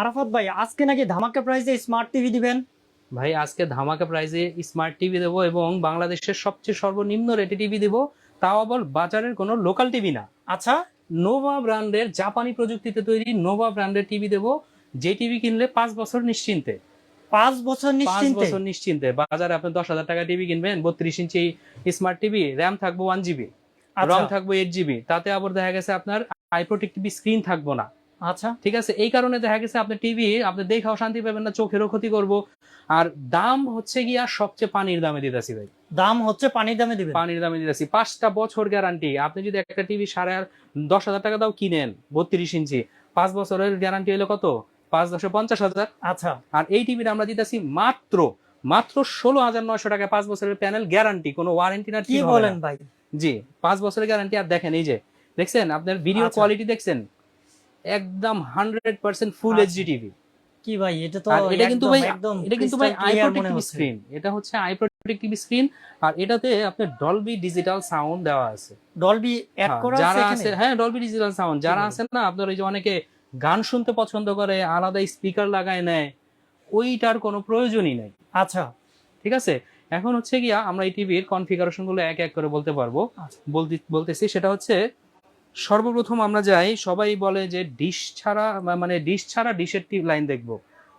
আরাফাত ভাই আজকে নাকি ধামাকা প্রাইসে স্মার্ট টিভি দিবেন? ভাই আজকে ধামাকা প্রাইজে স্মার্ট টিভি দেবো এবং বাংলাদেশের সবচেয়ে সর্বনিম্ন রেটে টিভি দেবো। তাও আবার বাজারের কোনো লোকাল টিভি না। আচ্ছা। নোভা ব্র্যান্ডের জাপানি প্রযুক্তিতে তৈরি নোভা ব্র্যান্ডের টিভি দেবো যে টিভি কিনলে পাঁচ বছর নিশ্চিন্তে। পাঁচ বছর নিশ্চিন্তে? বছর নিশ্চিন্তে। বাজারে আপনি দশ হাজার টাকা টিভি কিনবেন বত্রিশ ইঞ্চি স্মার্ট টিভি র্যাম থাকব ওয়ান জিবি আচ্ছা। রং থাকব এইট জিবি তাতে আবার দেখা গেছে আপনার আই প্রোটেক্ট টিভি স্ক্রিন থাকব না। আচ্ছা। ঠিক আছে এই কারণে দেখা গেছে আপনার টিভি আপনি দেখাও শান্তি পাবেন না চোখেরও ক্ষতি করব। আর দাম হচ্ছে গিয়া সবচেয়ে পানির দামে দিতেছি ভাই। দাম হচ্ছে পানির দামে দিবেন। পানির দামে দিতেছি। পাঁচটা বছর গ্যারান্টি। আপনি যদি একটা টিভি সাড়ে আর দশ হাজার টাকা দাও কিনেন বত্রিশ ইঞ্চি। পাঁচ বছরের গ্যারান্টি হলো কত? পাঁচ দশে পঞ্চাশ হাজার। আচ্ছা। আর এই টিভিটা আমরা দিতেছি মাত্র মাত্র ষোলো হাজার নয়শো টাকা পাঁচ বছরের প্যানেল গ্যারান্টি কোনো ওয়ারেন্টি না কি বলেন ভাই? জি পাঁচ বছরের গ্যারান্টি আর দেখেন এই যে দেখছেন? আপনার ভিডিও আচ্ছা। কোয়ালিটি দেখছেন? একদম hundred percent full. HD TV কি ভাই এটা তো এটা কিন্তু ভাই এটা কিন্তু ভাই আই প্রোটেক্টিভ স্ক্রিন এটা হচ্ছে আই প্রোটেক্টিভ স্ক্রিন আর এটাতে আপনার ডলবি ডিজিটাল সাউন্ড দেওয়া আছে। ডলবি অ্যাড করা আছে যারা আছে হ্যাঁ ডলবি ডিজিটাল সাউন্ড যারা আছেন না আপনার ওই যে অনেকে গান শুনতে পছন্দ করে আলাদা স্পিকার লাগায় নেয় ওইটার কোনো প্রয়োজনই নাই। আচ্ছা। ঠিক আছে? এখন হচ্ছে গিয়া আমরা এই টিভির কনফিগারেশনগুলো এক এক করে বলতে পারব। আচ্ছা। বলতেছি সেটা হচ্ছে সর্বপ্রথম আমরা যাই সবাই বলে যে ডিশ ছাড়া মানে ডিশ ছাড়া ডিশের টিভ লাইন দেখব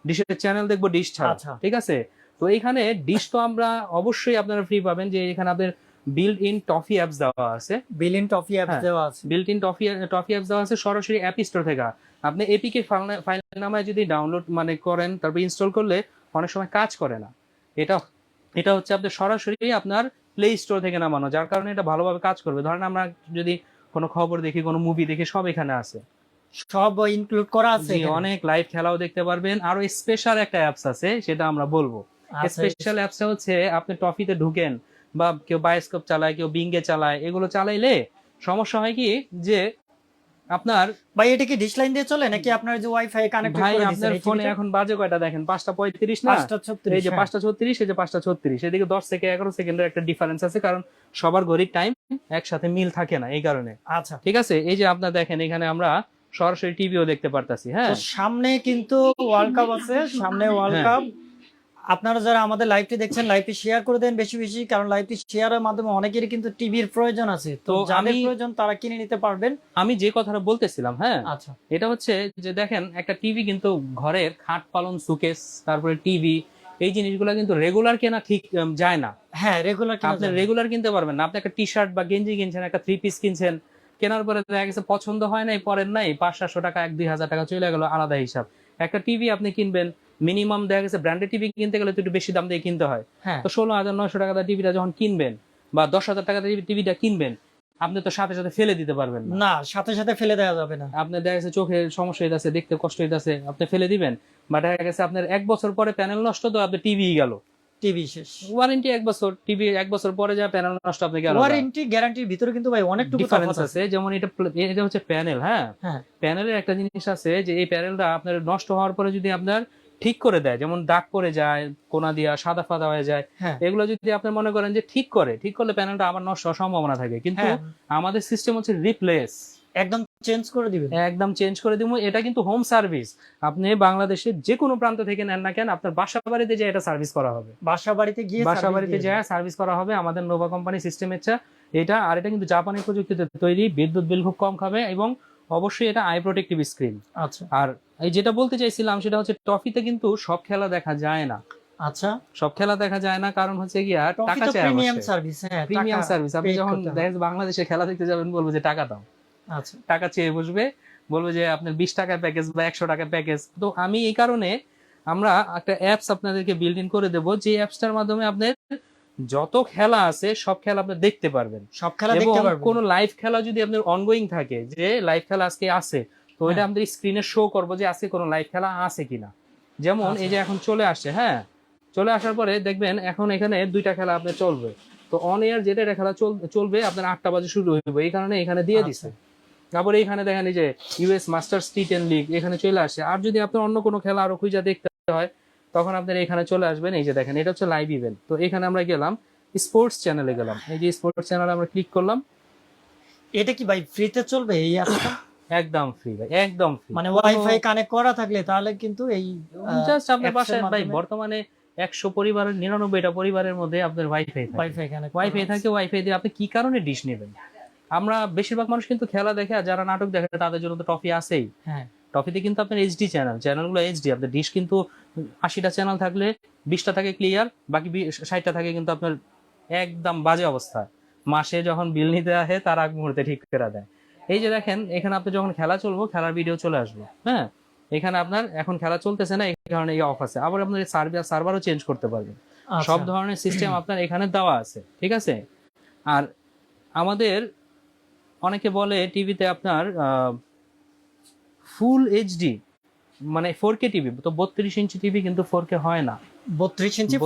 ডিশের চ্যানেল দেখব ডিশ ছাড়া আচ্ছা। ঠিক আছে? তো এখানে ডিশ তো আমরা অবশ্যই আপনারা ফ্রি পাবেন যে এখানে আপনাদের বিল্ড ইন টফি অ্যাপস দেওয়া আছে। Built in Toffee apps. দেওয়া আছে। Built in Toffee Toffee apps দেওয়া আছে সরাসরি অ্যাপ স্টোর থেকে। আপনি এপিকে ফাইল নামায় যদি ডাউনলোড মানে করেন তারপর ইনস্টল করলে অনেক সময় কাজ করে না। এটা এটা হচ্ছে আপনার সরাসরি আপনার প্লে স্টোর থেকে নামানো যার কারণে এটা ভালোভাবে কাজ করবে। ধরেন আমরা যদি কোনো খবর দেখি কোনো মুভি দেখি সব এখানে আছে। সব ইনক্লুড করা আছে অনেক লাইভ খেলাও দেখতে পারবেন। আরও স্পেশাল একটা অ্যাপস আছে সেটা আমরা বলব। আচ্ছা, স্পেশাল অ্যাপসটা হচ্ছে আপনি টফিতে ঢুকেন বা কেউ বায়োস্কোপ চালায় কেউ বিঙ্গে চালায় এগুলো চালাইলে সমস্যা হয় কি যে আপনার ভাই এটা কি ডিশ লাইন দিয়ে চলে নাকি আপনার যে ওয়াইফাই কানেক্ট ভাই আপনার ফোনে এখন বাজে কয়টা দেখেন? পাঁচটা পঁয়ত্রিশ না? পাঁচটা ছত্রিশ এই যে হ্যাঁ। পাঁচটা ছত্রিশ এই যে পাঁচটা ছত্রিশ এদিকে দশ থেকে এগারো সেকেন্ডের একটা ডিফারেন্স আছে কারণ সবার ঘড়ির টাইম একসাথে মিল থাকে না এই কারণে। আচ্ছা। ঠিক আছে? এই যে আপনার দেখেন এখানে আমরা সরাসরি টিভিও দেখতে পারতাছি হ্যাঁ? সামনে কিন্তু ওয়ার্ল্ড কাপ আছে সামনে ওয়ার্ল্ড হ্যাঁ। কাপ আপনারা যারা আমাদের লাইভটি দেখছেন লাইভটি শেয়ার করে দেন বেশি বেশি কারণ লাইভটি শেয়ারের মাধ্যমে অনেকেরই কিন্তু টিভির প্রয়োজন আছে। তো তো যাদের প্রয়োজন তারা কিনে নিতে পারবেন। আমি যে কথাটা বলতেছিলাম হ্যাঁ? আচ্ছা। এটা হচ্ছে যে দেখেন একটা টিভি কিন্তু ঘরের খাট পালন সুকেস তারপরে টিভি এই জিনিসগুলো কিন্তু রেগুলার কেনা ঠিক যায় না। হ্যাঁ রেগুলার আপনি রেগুলার কিনতে পারবেন না। আপনি একটা টি শার্ট বা গেঞ্জি কিনছেন একটা থ্রি পিস কিনছেন কেনার পরে দেখা গেছে পছন্দ হয় নাই পরের নাই পাঁচ সাতশো টাকা এক দুই হাজার টাকা চলে গেল আলাদা হিসাব। একটা টিভি আপনি কিনবেন মিনিমাম দেখা গেছে ব্র্যান্ডেড টিভি কিনতে গেলে তো একটু বেশি দাম দিয়ে কিনতে হয়। হ্যাঁ। তো ষোলো হাজার নয়শো টাকা টিভিটা যখন কিনবেন বা দশ হাজার টাকা টিভিটা কিনবেন আপনি তো সাথে সাথে ফেলে দিতে পারবেন না। সাথে সাথে ফেলে দেওয়া যাবে না। আপনার দেখা গেছে চোখের সমস্যা হইতাছে দেখতে কষ্ট হইতাছে আপনি ফেলে দিবেন। বা দেখা গেছে আপনার এক বছর পরে প্যানেল নষ্ট তো আপনার টিভি গেল। টিভি শেষ। ওয়ারেন্টি এক বছর টিভি এক বছর পরে যা প্যানেল নষ্ট আপনি গেল। ওয়ারেন্টি গ্যারান্টির ভিতরে কিন্তু ভাই ডিফারেন্স আছে। যেমন এটা এটা হচ্ছে প্যানেল হ্যাঁ? হ্যাঁ। প্যানেলের একটা জিনিস আছে যে এই প্যানেলটা আপনার নষ্ট হওয়ার পরে যদি আপনার ঠিক করে দেয় যেমন দাগ পড়ে যায় কোনা দিয়া সাদা ফাদা হয়ে যায়। হ্যাঁ। এগুলো যদি আপনি মনে করেন যে ঠিক করে ঠিক করলে প্যানেলটা আবার নষ্ট হওয়ার সম্ভাবনা থাকে। কিন্তু হ্যাঁ। আমাদের সিস্টেম হচ্ছে রিপ্লেস একদম চেঞ্জ করে দিবেন। একদম চেঞ্জ করে দিব। এটা কিন্তু হোম সার্ভিস আপনি বাংলাদেশের যে কোনো প্রান্ত থেকে নেন না কেন আপনার বাসা বাড়িতে যে এটা সার্ভিস করা হবে। বাসা বাড়িতে গিয়ে বাসা বাড়িতে যায় সার্ভিস করা হবে আমাদের নোভা কোম্পানি সিস্টেম ইচ্ছা এটা আর এটা কিন্তু জাপানি প্রযুক্তিতে তৈরি বিদ্যুৎ বিল খুব কম খাবে এবং অবশ্যই এটা আই প্রোটেক্টিভ স্ক্রিন আচ্ছা। আর এই যেটা বলতে চাইছিলাম সেটা হচ্ছে টফিতে কিন্তু সব খেলা দেখা যায় না। আচ্ছা। সব খেলা দেখা যায় না কারণ হচ্ছে গিয়া টফি টাকা চাই প্রিমিয়াম সার্ভিস হ্যাঁ প্রিমিয়াম সার্ভিস আপনি যখন করতে হবে। দেখা যাচ্ছে বাংলাদেশে খেলা দেখতে যাবেন বলব যে টাকা দাও। আচ্ছা। টাকা চেয়ে বসবে বলবে যে আপনার বিশ টাকার প্যাকেজ বা একশো টাকার প্যাকেজ তো আমি এই কারণে আমরা একটা অ্যাপস আপনাদেরকে বিল্ড ইন করে দেবো যে অ্যাপসটার মাধ্যমে আপনার যত খেলা আছে সব খেলা আপনি দেখতে পারবেন। সব খেলা দেখতে পারবেন। কোন লাইভ খেলা যদি আপনার অনগোয়িং থাকে যে লাইভ খেলা আজকে আছে তো এটা হ্যাঁ। আমাদের স্ক্রিনে শো করব যে আজকে কোনো লাইভ খেলা আছে কিনা। যেমন আচ্ছা। এই যে এখন চলে আসছে হ্যাঁ? চলে আসার পরে দেখবেন এখন এখানে দুইটা খেলা আপনার চলবে। তো অন এয়ার যেটা এটা খেলা চল- চলবে আপনার আটটা বাজে শুরু হইবে। এই কারণে এখানে দিয়ে আচ্ছা। দিছে। তারপরে এখানে দেখেন এই যে US masters T ten league এখানে চলে আসছে। আর যদি আপনার অন্য কোনো খেলা আরও খুঁজে দেখতে হয় তখন আপনার এখানে চলে আসবেন। এই যে দেখেন এটা হচ্ছে লাইভ ইভেন্ট তো এখানে আমরা গেলাম স্পোর্টস চ্যানেলে গেলাম। এই যে স্পোর্টস চ্যানেলে আমরা ক্লিক করলাম। এটা কি ভাই ফ্রিতে চলবে এই অ্যাপটা একদম ফ্রি ভাই একদম ফ্রি মানে ওয়াইফাই কানেক্ট করা থাকলে তাহলে কিন্তু এই জাস্ট আপনার বাসায় ভাই বর্তমানে একশো পরিবারের নিরানব্বইটা পরিবারের মধ্যে আপনার ওয়াইফাই থাকে। ওয়াইফাই কানেক্ট ওয়াইফাই থাকে ওয়াইফাই দিয়ে আপনি কি কারণে ডিশ নেবেন? আমরা বেশিরভাগ মানুষ কিন্তু খেলা দেখে আর যারা নাটক দেখে তাদের জন্য তো টফি আছেই। হ্যাঁ। টফিতে কিন্তু আপনার এইচডি চ্যানেল চ্যানেলগুলো এইচডি আপনার ডিশ কিন্তু আশিটা চ্যানেল থাকলে বিশটা থাকে ক্লিয়ার বাকি ষাটটা থাকে কিন্তু আপনার একদম বাজে অবস্থা। মাসে যখন বিল নিতে আসে তার আগ মুহূর্তে ঠিক করে দেয়। এই যে দেখেন এখানে আপনি যখন খেলা চলবো খেলার ভিডিও চলে আসবে হ্যাঁ? এখানে আপনার এখন খেলা চলতেছে না এই কারণে এই অফ আছে। আবার আপনার সার্ভার সার্ভারও চেঞ্জ করতে পারবেন। আচ্ছা। সব ধরনের সিস্টেম আপনার এখানে দেওয়া আছে ঠিক আছে? আর আমাদের অনেকে বলে টিভিতে আপনার ফুল এইচডি মানে ফোর কে টিভি তো বত্রিশ ইঞ্চি টিভি কিন্তু ফোর কে হয় না। বত্রিশ ইঞ্চি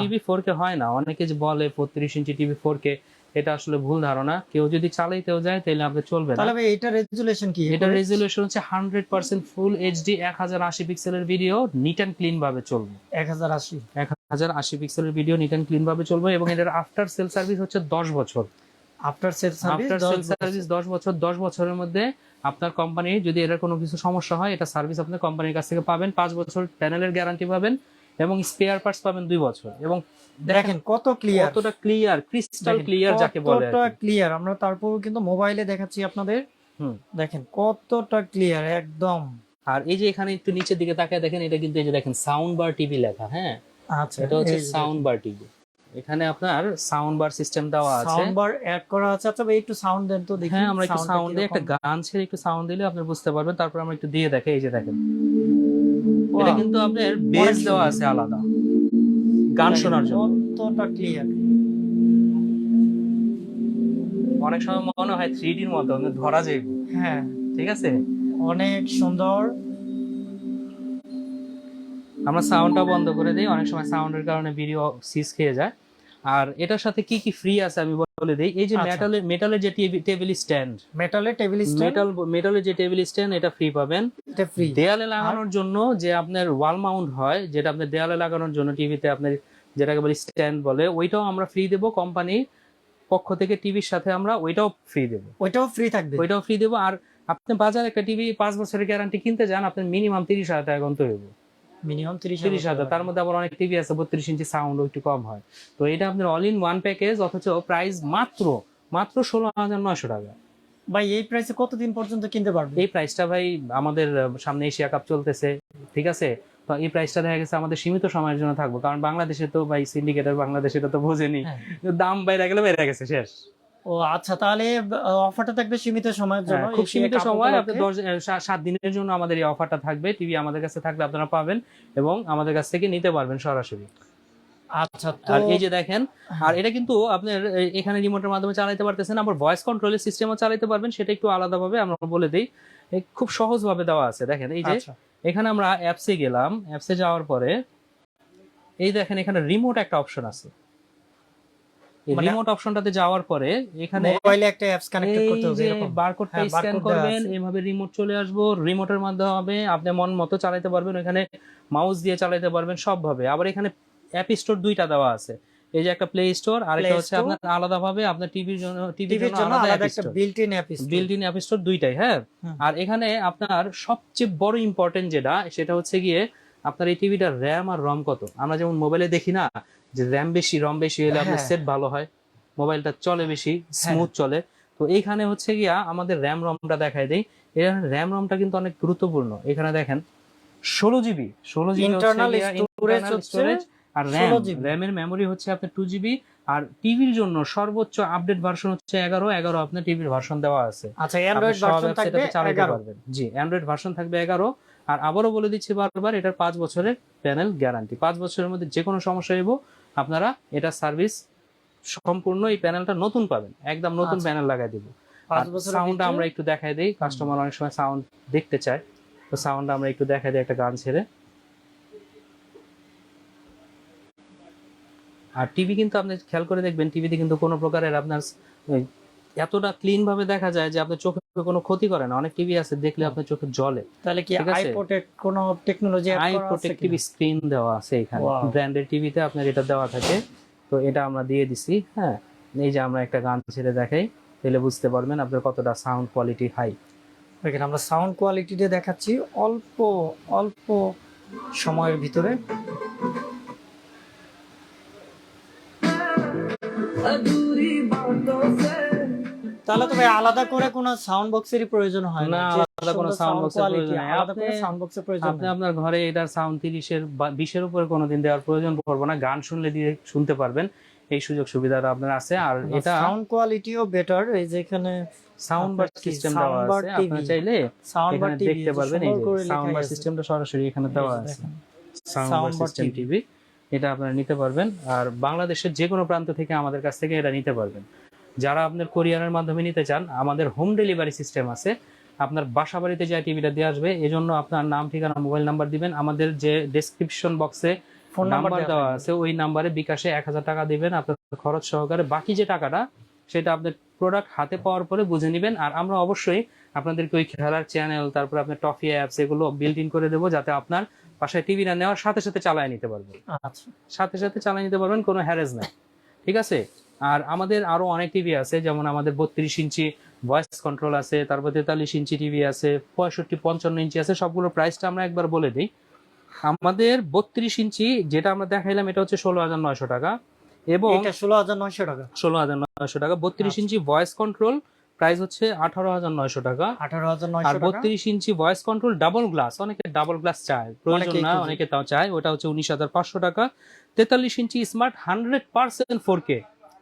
টিভি ফোর কে হয় না। অনেকে বলে বত্রিশ ইঞ্চি টিভি ফোর কে এটা আসলে ভুল ধারণা। কেউ যদি চালাইতেও যায় তাহলে আপনার চলবে না। তাহলে এটা রেজুলেশন কি? এটা রেজলিউশন হচ্ছে হান্ড্রেড পার্সেন্ট ফুল এইচডি এক হাজার আশি পিক্সেলের ভিডিও নিট অ্যান্ড ক্লিন ভাবে চলবে। এক হাজার আশি। এক হাজার আশি পিক্সেলের ভিডিও নিট অ্যান্ড ক্লিন ভাবে চলবে এবং এটার আফটার সেল সার্ভিস হচ্ছে দশ বছর। After sale service after sale service দশ বছর দশ বছরের মধ্যে আপনার কোম্পানি যদি এর কোনো কিছু সমস্যা হয় এটা সার্ভিস আপনার কোম্পানির কাছ থেকে পাবেন। পাঁচ বছর প্যানেলের গ্যারান্টি পাবেন। এবং স্পেয়ার পার্টস পাবেন দুই বছর। এবং দেখেন কত ক্লিয়ার কতটা ক্লিয়ার ক্রিস্টাল ক্লিয়ার যাকে বলে কতটা ক্লিয়ার আমরা তারপর কিন্তু মোবাইলে দেখাচ্ছি আপনাদের। হুম। দেখেন কতটা ক্লিয়ার একদম। আর এই যে এখানে একটু নিচের দিকে তাকায় দেখেন এটা কিন্তু এই যে দেখেন সাউন্ড বার টিভি লেখা হ্যাঁ? আচ্ছা এটা হচ্ছে সাউন্ড বার টিভি এখানে আপনার সাউন্ড বার সিস্টেম দেওয়া আছে। সাউন্ড বার অ্যাড করা আছে। আচ্ছা ভাই একটু সাউন্ড দেন তো দেখি। হ্যাঁ আমরা একটু সাউন্ড দিয়ে একটা গান ছেড়ে একটু সাউন্ড দিলে আপনি বুঝতে পারবেন। তারপর আমরা একটু দিয়ে দেখে এই যে দেখেন। এটা কিন্তু আপনার বেস দেওয়া আছে আলাদা। গান শোনার জন্য। কতটা ক্লিয়ার অনেক সময় মনে হয় থ্রি ডির মতো ধরা যাইব হ্যাঁ। ঠিক আছে? অনেক সুন্দর। আমরা সাউন্ডটা বন্ধ করে দিই। অনেক সময় সাউন্ডের কারণে ভিডিও সিজ খেয়ে যায়। আর এটার সাথে কি কি ফ্রি আছে আমি বলে দিই এই যে আচ্ছা। মেটালের মেটালের যে টেবিল স্ট্যান্ড মেটালের টেবিল স্ট্যান্ড মেটাল মেটালের যে টেবিল স্ট্যান্ড এটা ফ্রি পাবেন। এটা ফ্রি দেয়ালে লাগানোর জন্য যে আপনার ওয়াল মাউন্ট হয় যেটা আপনার দেয়ালে লাগানোর জন্য টিভিতে আপনার যেটাকে বলি স্ট্যান্ড বলে ওইটাও আমরা ফ্রি দেব কোম্পানির পক্ষ থেকে টিভির সাথে আমরা ওইটাও ফ্রি দেব। ওইটাও ফ্রি থাকবে। ওইটাও ফ্রি দেবো। আর আপনি বাজারে একটা টিভি পাঁচ বছরের গ্যারান্টি কিনতে যান আপনার মিনিমাম তিরিশ হাজার টাকা গন্ত হইব মিনিমাম 30 তিরিশ হাজার তার মধ্যে আবার অনেক টিভি আছে বত্রিশ ইঞ্চি সাউন্ড একটু কম হয়। তো এটা আপনার অল ইন ওয়ান প্যাকেজ অথচ প্রাইস মাত্র মাত্র ষোলো হাজার নয়শো টাকা। ভাই এই প্রাইসে কতদিন পর্যন্ত কিনতে পারবে এই প্রাইসটা ভাই আমাদের সামনে এশিয়া কাপ চলতেছে ঠিক আছে? তো এই প্রাইসটা দেখা গেছে আমাদের সীমিত সময়ের জন্য থাকব। কারণ বাংলাদেশে তো ভাই সিন্ডিকেটের বাংলাদেশে তো বোঝেনি। হ্যাঁ। দাম বাইরে গেলে বেড়ে গেছে শেষ। ও আচ্ছা তাহলে অফারটা থাকবে সীমিত সময়ের জন্য। হ্যাঁ, খুব সীমিত সময়। আপনি দশ সাত দিনের জন্য আমাদের এই অফারটা থাকবে। টিভি আমাদের কাছে থাকলে আপনারা পাবেন এবং আমাদের কাছ থেকে নিতে পারবেন সরাসরি। আচ্ছা আর এই যে দেখেন আর এটা কিন্তু আপনার এখানে রিমোটের মাধ্যমে চালাতে পারতেছেন আবার ভয়েস কন্ট্রোলের সিস্টেমও চালাতে পারবেন সেটা একটু আলাদাভাবে আমরা বলে দিই। খুব সহজ ভাবে দেওয়া আছে। দেখেন এই যে আচ্ছা। এখানে আমরা অ্যাপসে গেলাম অ্যাপসে যাওয়ার পরে এই দেখেন এখানে রিমোট একটা অপশন আছে। রিমোট অপশনটাতে যাওয়ার পরে এখানে মোবাইলে একটা অ্যাপস কানেক্টেড করতে হবে এরকম। বারকোডটা স্ক্যান করবেন এইভাবে রিমোট চলে আসব রিমোটের মাধ্যমে আপনি মন মতো চালাতে পারবেন এখানে মাউস দিয়ে চালাতে পারবেন সবভাবে আবার এখানে অ্যাপ স্টোর দুইটা দেওয়া আছে। এই যে একটা প্লে স্টোর আর এটা হচ্ছে। আপনার আলাদাভাবে আপনার টিভির জন্য টিভির জন্য আলাদা একটা store built in app built in app store দুইটাই হ্যাঁ। আর এখানে আপনার সবচেয়ে বড় ইম্পর্টেন্ট যেটা সেটা হচ্ছে গিয়ে আপনার এই টিভিটার র্যাম আর রম কত? আমরা যেমন মোবাইলে দেখি না যে র্যাম বেশি রম বেশি হলে আপনার হ্যাঁ। সেট ভালো হয় মোবাইলটা চলে বেশি স্মুথ চলে। তো এইখানে হচ্ছে গিয়া আমাদের র্যাম রমটা দেখায় দেই। এর র্যাম রমটা কিন্তু অনেক গুরুত্বপূর্ণ। এখানে দেখেন ষোলো জিবি ষোলো জিবি storage হচ্ছে আর র্যাম 16 GB র্যামের মেমোরি হচ্ছে আপনার টু জিবি আর টিভির জন্য সর্বোচ্চ আপডেট ভার্সন হচ্ছে এগারো। এগারো আপনার টিভির ভার্সন দেওয়া আছে। আচ্ছা অ্যান্ড্রয়েড ভার্সন থাকবে এটাতে 11 জি অ্যান্ড্রয়েড ভার্সন থাকবে এগারো। আর আবারও বলে দিচ্ছি বারবার এটার পাঁচ বছরের প্যানেল গ্যারান্টি পাঁচ বছরের মধ্যে যে কোনো সমস্যা হইব আপনারা এটা সার্ভিস সম্পূর্ণ এই প্যানেলটা নতুন পাবেন। একদম নতুন আচ্ছা। প্যানেল লাগাই দিব। সাউন্ডটা আমরা একটু দেখাই দিই। কাস্টমার অনেক সময় সাউন্ড দেখতে চায়। তো সাউন্ডটা আমরা একটু দেখাই দিই একটা গান ছেড়ে। আর টিভি কিন্তু আপনি খেয়াল করে দেখবেন টিভিতে কিন্তু কোনো প্রকারের আপনার এতটা ক্লিন ভাবে দেখা যায় যে আপনার চোখে কোনো ক্ষতি করে না। অনেক টিভি আছে দেখলে আপনার চোখে জলে তাহলে কি। আই প্রোটেক্ট কোনো টেকনোলজি আই প্রোটেক্টিভ স্ক্রিন দেওয়া আছে এখানে. ব্র্যান্ডের টিভিতে আপনার এটা দেওয়া থাকে। তো এটা আমরা দিয়ে দিছি হ্যাঁ? এই যে আমরা একটা গান ছেড়ে দেখাই তাহলে বুঝতে পারবেন আপনার কতটা সাউন্ড কোয়ালিটি হাই এখানে আমরা সাউন্ড কোয়ালিটিতে দেখাচ্ছি অল্প অল্প সময়ের ভিতরে। তাহলে তো ভাই আলাদা করে কোনো সাউন্ড বক্সেরই প্রয়োজন হয় না, আলাদা কোনো এর quality, প্রয়োজন নেই। আপনি- সাউন্ড বক্সের প্রয়োজন আপনি আপনার ঘরে এটার সাউন্ড তিরিশের বা বিশের উপরে কোনোদিন দেওয়ার প্রয়োজন পড়বে না। গান শুনলে দিয়ে শুনতে পারবেন। এই সুযোগ সুবিধাটা আপনার আছে। আর এটা সাউন্ড কোয়ালিটিও বেটার এই যে এখানে সাউন্ড বার সিস্টেম দেওয়া আছে। TV? আপনারা চাইলে সাউন্ড বার টিভি দেখতে পারবেন। এই সাউন্ড বার সিস্টেমটা সরাসরি এখানে দেওয়া আছে। সাউন্ড বার সিস্টেম টিভি এটা আপনারা নিতে পারবেন। আর বাংলাদেশের যে কোনো প্রান্ত থেকে আমাদের কাছ থেকে এটা নিতে পারবেন। যারা আপনার কোরিয়ারের মাধ্যমে নিতে চান আমাদের হোম ডেলিভারি সিস্টেম আছে। আপনার বাসা বাড়িতে যা টিভিটা দিয়ে আসবে এজন্য আপনার নাম ঠিকানা মোবাইল নাম্বার দিবেন। আমাদের যে ডেসক্রিপশন বক্সে ফোন নাম্বার দেওয়া আছে ওই নাম্বারে বিকাশে এক হাজার টাকা দিবেন আপনার খরচ সহকারে। বাকি যে টাকাটা সেটা আপনার প্রোডাক্ট হাতে পাওয়ার পরে বুঝে নেবেন। আর আমরা অবশ্যই আপনাদেরকে ওই খেলার চ্যানেল তারপর আপনার টফি অ্যাপস এগুলো বিল্ড ইন করে দেবো যাতে আপনার বাসায় টিভি না নেওয়ার সাথে সাথে চালায় নিতে পারবেন। আচ্ছা। সাথে সাথে চালিয়ে নিতে পারবেন কোনো হ্যারেজ নাই ঠিক আছে? আর আমাদের আরও অনেক টিভি আছে যেমন আমাদের বত্রিশ ইঞ্চি ভয়েস কন্ট্রোল আছে তারপর তেতাল্লিশ ইঞ্চি টিভি আছে পঁয়ষট্টি পঞ্চান্ন ইঞ্চি আছে সবগুলো প্রাইসটা আমরা একবার বলে দিই। আমাদের বত্রিশ ইঞ্চি যেটা আমরা দেখাইলাম এটা হচ্ছে ষোলো হাজার নয়শো টাকা এবং ষোলো হাজার নয়শো টাকা। ষোলো হাজার নয়শো টাকা। বত্রিশ আচ্ছা। ইঞ্চি ভয়েস কন্ট্রোল প্রাইস হচ্ছে আঠারো হাজার নয়শো টাকা। আঠারো হাজার আর বত্রিশ inch voice control double glass অনেকে ডাবল গ্লাস চায় প্রয়োজন না অনেকে তাও চায় ওটা হচ্ছে উনিশ হাজার পাঁচশো টাকা। তেতাল্লিশ inch smart hundred percent four K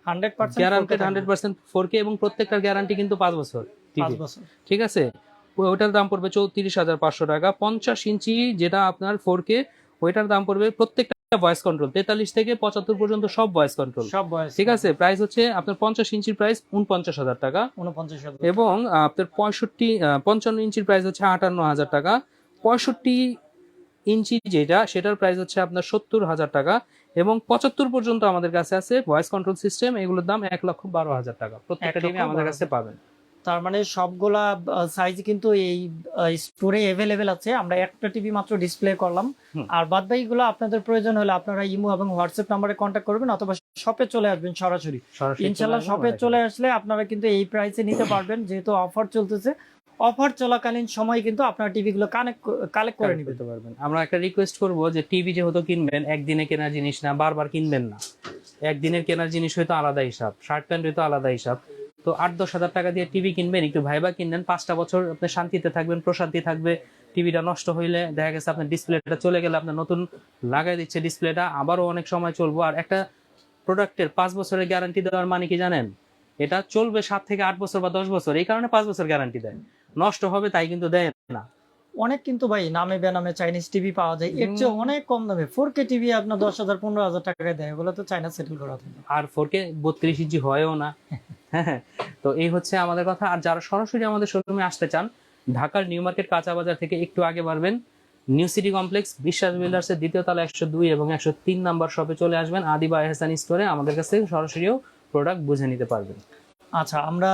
hundred percent guaranteed hundred percent four K এবং প্রত্যেকটার গ্যারান্টি কিন্তু পাঁচ বছর পাঁচ TV বছর। ঠিক আছে? ওটার দাম পড়বে চৌত্রিশ হাজার পাঁচশো টাকা। পঞ্চাশ ইঞ্চি যেটা আপনার ফোর কে ওইটার দাম পড়বে প্রত্যেকটা ভয়েস কন্ট্রোল তেতাল্লিশ থেকে পঁচাত্তর পর্যন্ত সব ভয়েস কন্ট্রোল সব বয়স ঠিক আছে? প্রাইস হচ্ছে আপনার পঞ্চাশ ইঞ্চির প্রাইস উনপঞ্চাশ হাজার টাকা। উনপঞ্চাশ হাজার। এবং আপনার পঁয়ষট্টি আহ, পঞ্চান্ন ইঞ্চির প্রাইস হচ্ছে আটান্ন হাজার টাকা। পঁয়ষট্টি ইঞ্চি যেটা সেটার প্রাইস হচ্ছে আপনার সত্তর হাজার টাকা। এবং পঁচাত্তর পর্যন্ত আমাদের কাছে আছে ভয়েস কন্ট্রোল সিস্টেম এগুলোর দাম এক লক্ষ বারো হাজার টাকা। প্রত্যেকটা টিভি আমাদের কাছে পাবেন। তার মানে সবগুলা সাইজ কিন্তু এই স্টোরে অ্যাভেলেবেল আছে। আমরা একটা টিভি মাত্র ডিসপ্লে করলাম। আর বাদ বাকিগুলো আপনাদের প্রয়োজন হলে আপনারা ইমো এবং হোয়াটসঅ্যাপ নাম্বারে কন্ট্যাক্ট করবেন অথবা শপে চলে আসবেন সরাসরি। ইনশাল্লাহ শপে চলে আসলে আপনারা কিন্তু এই প্রাইসে নিতে পারবেন। যেহেতু অফার চলতেছে অফার চলাকালীন সময় কিন্তু আপনার টিভিগুলো কানেক্ট কালেক্ট করে করতে পারবেন। আমরা একটা রিকোয়েস্ট করব যে টিভি যেহেতু কিনবেন একদিনে কেনার জিনিস না বারবার কিনবেন না। একদিনের কেনার জিনিস হয়তো আলাদা হিসাব শার্ট প্যান্ট হয়তো আলাদা হিসাব। তো আট দশ হাজার টাকা দিয়ে টিভি কিনবেন একটু ভাইবা কিনবেন পাঁচটা বছর আপনি শান্তিতে থাকবেন প্রশান্তি থাকবে। টিভিটা নষ্ট হইলে দেখা গেছে আপনার ডিসপ্লেটা চলে গেলে আপনার নতুন লাগাই দিচ্ছে ডিসপ্লেটা আবারও অনেক সময় চলবো। আর একটা প্রোডাক্টের পাঁচ বছরের গ্যারান্টি দেওয়ার মানে কি জানেন? এটা চলবে সাত থেকে আট বছর বা দশ বছর এই কারণে পাঁচ বছর গ্যারান্টি দেয়। নষ্ট হবে তাই কিন্তু দেয় না। অনেক কিন্তু ভাই নামে বেনামে চাইনিজ টিভি পাওয়া যায়। এর চেয়ে অনেক কম দামে। ফোর কে টিভি আপনার দশ হাজার পনেরো হাজার টাকায় দেয়। এগুলো তো চাইনা সেটেল করা থাকে। আর ফোর কে বত্রিশ ইঞ্চি হয়ও না। হ্যাঁ তো এই হচ্ছে আমাদের কথা। আর যারা সরাসরি আমাদের শোরুমে আসতে চান ঢাকার নিউ মার্কেট কাঁচা বাজার থেকে একটু আগে বাড়বেন। New city complex Biswas builders এর দ্বিতীয় তলা একশো দুই এবং একশো তিন নাম্বার শপে চলে আসবেন। আদিবা এহসান স্টোরে আমাদের কাছে সরাসরিও প্রোডাক্ট বুঝে নিতে পারবেন। আচ্ছা আমরা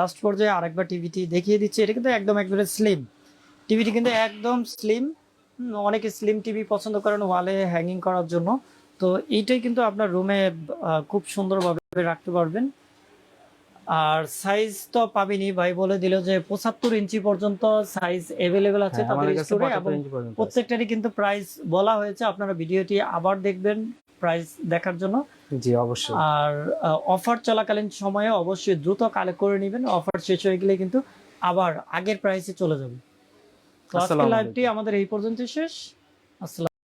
লাস্ট পর্যায়ে আরেকবার টিভিটি দেখিয়ে দিচ্ছি। এটা কিন্তু একদম একবারে স্লিম টিভিটি কিন্তু একদম স্লিম অনেকে স্লিম টিভি পছন্দ করেন ওয়ালে হ্যাঙ্গিং করার জন্য। তো এইটাই কিন্তু আপনার রুমে খুব সুন্দরভাবে রাখতে পারবেন। আর সাইজ তো পাবিনি। ভাই বলে দিল যে পঁচাত্তর ইঞ্চি পর্যন্ত সাইজ অ্যাভেলেবেল আছে হ্যাঁ, তাদের স্টোরে এবং। প্রত্যেকটারই কিন্তু প্রাইস বলা হয়েছে। আপনারা ভিডিওটি আবার দেখবেন। প্রাইস দেখার জন্য। জি অবশ্যই। আর অফার চলাকালীন সময়ে অবশ্যই দ্রুত কালেক্ট করে নেবেন। অফার শেষ হয়ে গেলে কিন্তু আবার আগের প্রাইসে চলে যাবে। তো আজকের লাইভটি আমাদের এই পর্যন্ত শেষ। আসসালাম